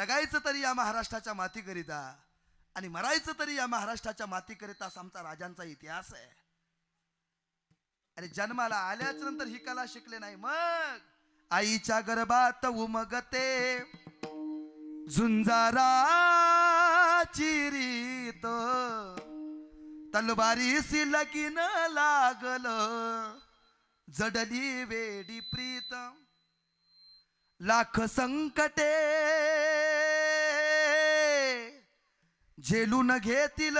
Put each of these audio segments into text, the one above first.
जगायचं तरी या महाराष्ट्राच्या मातीकरिता आणि मरायचं तरी या महाराष्ट्राच्या मातीकरिता असा आमचा राजांचा इतिहास आहे. आणि जन्माला आल्याच नंतर ही कला शिकले नाही. मग आईच्या गर्भात उमगते. झुंजाराची तलवारी तलवारीसी लगीन लागल. जडली वेडी प्रीत. लाख संकटे. झेलून घेतील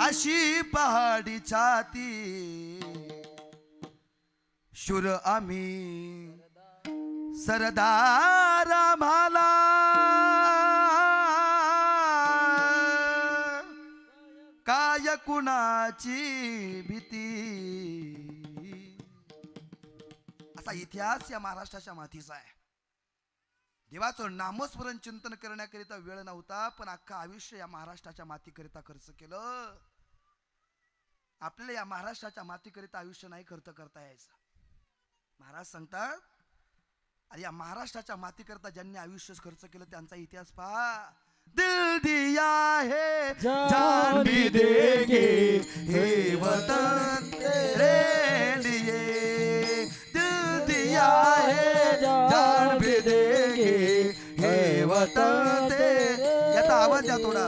अशी पहाडी छाती. शुर आम्ही सरदार आम्हाला. काय कुणाची भीती? असा इतिहास या महाराष्ट्राच्या मातीचा आहे. देवाचं नामस्मरण चिंतन करण्याकरिता वेळ नव्हता पण अख्खा आयुष्य या महाराष्ट्राच्या मातीकरिता खर्च केलं. आपल्याला या महाराष्ट्राच्या मातीकरिता आयुष्य नाही खर्च करता यायचं. महाराज सांगतात अरे या महाराष्ट्राच्या मातीकरता ज्यांनी आयुष्य खर्च केलं त्यांचा इतिहास पहा. दिल दिया है जान भी देंगे हे वतन तेरे लिए. दिल दिया है जान हे वतन तेरे याचा आवाज द्या थोडा.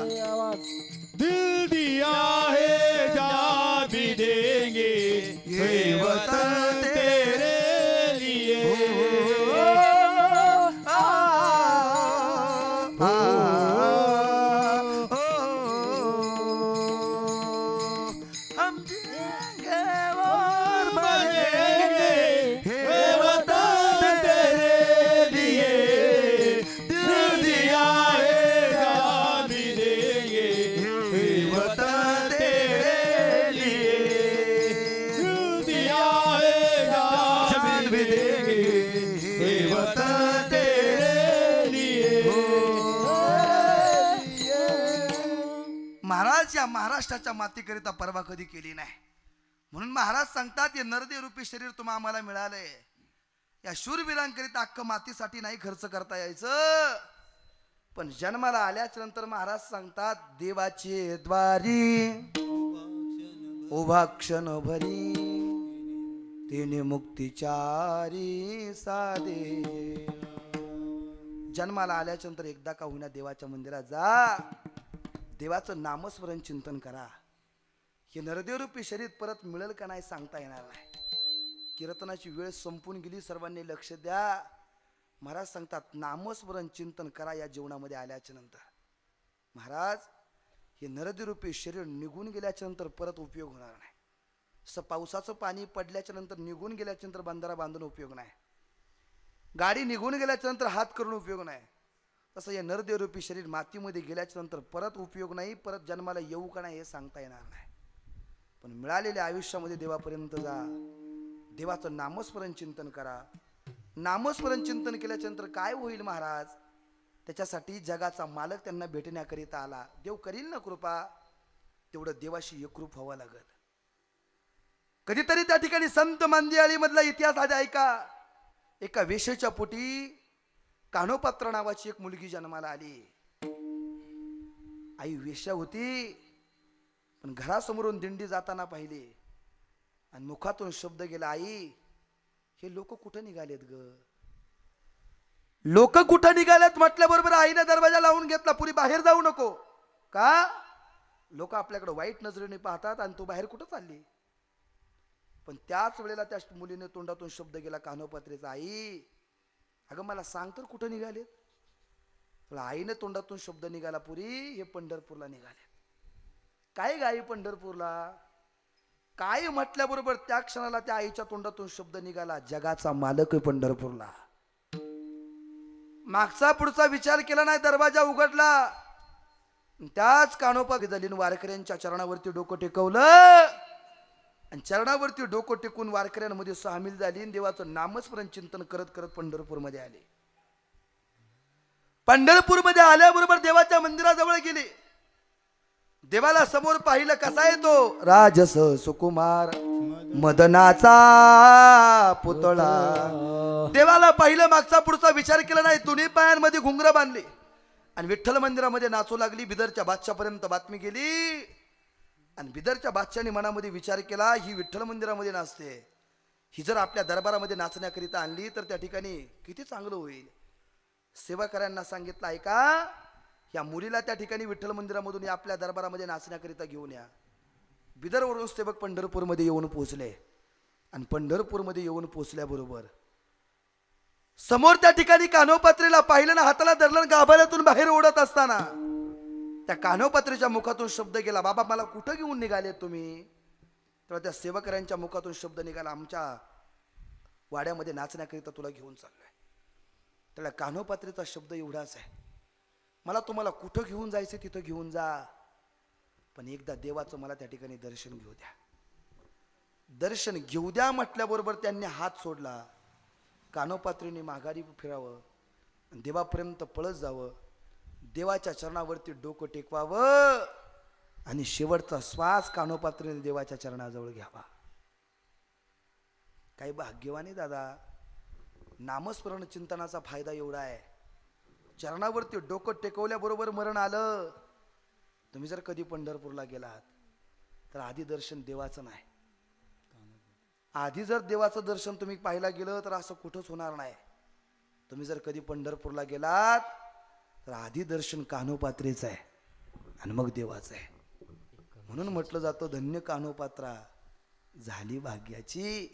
महाराज या महाराष्ट्राच्या मातीकरिता परवा कधी केली नाही. म्हणून महाराज सांगतात हे नरदे रूपी शरीर तुम्हा आम्हाला मिळालंय. या शूरवीरांकरिता अख्खं मातीसाठी नाही खर्च करता यायचं. पण जन्माला आल्याच्यानंतर महाराज सांगतात देवाचे द्वारी उभा क्षण भरी तिने मुक्तिचारी साधे. जन्माला आल्याच्यानंतर एकदा का होईना देवाच्या मंदिरात जा. देवाचं नामस्मरण चिंतन करा. हे नरदेवरूपी शरीर परत मिळेल का नाही सांगता येणार नाही. कीर्तनाची वेळ संपून गेली सर्वांनी लक्ष द्या. महाराज सांगतात नामस्मरण चिंतन करा या जीवनामध्ये आल्याच्यानंतर. महाराज हे नरदेवरूपी शरीर निघून गेल्याच्यानंतर परत उपयोग होणार नाही. असं पावसाचं पाणी पडल्याच्या नंतर निघून गेल्याच्यानंतर बंधारा बांधून उपयोग नाही. गाडी निघून गेल्याच्यानंतर हात करून उपयोग नाही. तसं या नरदेवरूपी शरीर मातीमध्ये गेल्याच्यानंतर परत उपयोग नाही परत जन्माला येऊ का नाही हे सांगता येणार नाही. पण मिळालेल्या आयुष्यामध्ये देवापर्यंत जा. देवाचं नामस्मरण चिंतन करा. नामस्मरण चिंतन केल्याच्यानंतर काय होईल महाराज? त्याच्यासाठी जगाचा मालक त्यांना भेटण्याकरिता आला. देव करील ना कृपा. तेवढं देवाशी एकरूप व्हावं लागल. कधीतरी त्या ठिकाणी संत मांदियाळी मधला इतिहास आधी ऐका. एका वेशेच्या पोटी कानोपात्र नावाची एक मुलगी जन्माला आली. आई वेश्या होती पण घरासमोरून दिंडी जाताना पाहिली. आणि मुखातून शब्द गेला आई हे लोक कुठं निघालेत ग? लोक कुठं निघालेत? म्हटल्याबरोबर आईने दरवाजा लावून घेतला पुरी बाहेर जाऊ नको. का? लोक आपल्याकडे वाईट नजरेने पाहतात आणि तू बाहेर कुठं चालली? पण त्याच वेळेला त्या मुलीने तोंडातून शब्द गेला कान्होपात्रेचा आई अगं मला सांग तर कुठं निघाले? तुला आईने तोंडातून शब्द निघाला पुरी हे पंढरपूरला निघाले. काय गाई पंढरपूरला? काय म्हटल्याबरोबर त्या क्षणाला त्या आईच्या तोंडातून शब्द निघाला? जगाचा मालक आहे पंढरपूरला. मागचा पुढचा विचार केला नाही दरवाजा उघडला. त्याच कानोपा झाली वारकऱ्यांच्या चरणावरती डोकं टेकवलं. आणि चरणावरती डोकं टेकून वारकऱ्यांमध्ये सामील झाली आणि देवाचं नामस्मरण चिंतन करत करत पंढरपूरमध्ये आले. पंढरपूरमध्ये आल्याबरोबर देवाच्या मंदिराजवळ गेले. देवाला समोर पाहिलं कसा येतो राजस सुकुमार मदनाचा पुतळा. देवाला पाहिलं मागचा पुढचा विचार केला नाही. दोन्ही पायांमध्ये घुंगर बांधले. आणि विठ्ठल मंदिरामध्ये नाचू लागली. बिदरच्या बादशापर्यंत बातमी गेली. आणि बिदरच्या बादशाने मनामध्ये विचार केला ही विठ्ठल मंदिरामध्ये नाचते. ही जर आपल्या दरबारामध्ये नाचण्याकरिता आणली तर त्या ठिकाणी किती चांगलं होईल. सेवाकऱ्यांना सांगितलं आहे का या मुलीला त्या ठिकाणी विठ्ठल मंदिरामधून या आपल्या दरबारामध्ये नाचण्याकरिता घेऊन या. बिदरवरून सेवक पंढरपूरमध्ये येऊन पोहोचले. आणि पंढरपूरमध्ये येऊन पोहोचल्याबरोबर समोर त्या ठिकाणी कान्होपात्रीला पाहिलं ना हाताला धरलं गाभाऱ्यातून बाहेर ओढत असताना त्या कान्होपात्रीच्या मुखातून शब्द गेला बाबा मला कुठं घेऊन निघाले तुम्ही? तेव्हा त्या सेवकऱ्यांच्या मुखातून शब्द निघाला आमच्या वाड्यामध्ये नाचण्याकरिता तुला घेऊन चाललोय. त्याला कान्होपात्रीचा शब्द एवढाच आहे मला तुम्हाला कुठं घेऊन जायचं तिथं घेऊन जा पण एकदा देवाचं मला त्या ठिकाणी दर्शन घेऊ द्या. दर्शन घेऊ द्या म्हटल्याबरोबर त्यांनी हात सोडला कानोपात्रीने माघारी फिरावं आणि देवापर्यंत पळत जावं. देवाच्या चरणावरती डोकं टेकवावं आणि शेवटचा श्वास कानोपात्रीने देवाच्या चरणाजवळ घ्यावा. काही भाग्यवानी दादा नामस्मरण चिंतनाचा फायदा एवढा आहे. चरणावरती डोकं टेकवल्याबरोबर मरण आलं. तुम्ही जर कधी पंढरपूरला गेलात तर आधी दर्शन देवाचं नाही. आधी जर देवाचं दर्शन तुम्ही पाहायला गेलं तर असं कुठंच होणार नाही. तुम्ही जर कधी पंढरपूरला गेलात तर आधी दर्शन कान्होपात्रेचं आहे आणि मग देवाचं आहे. म्हणून म्हटलं जातं धन्य कान्होपात्रा झाली भाग्याची.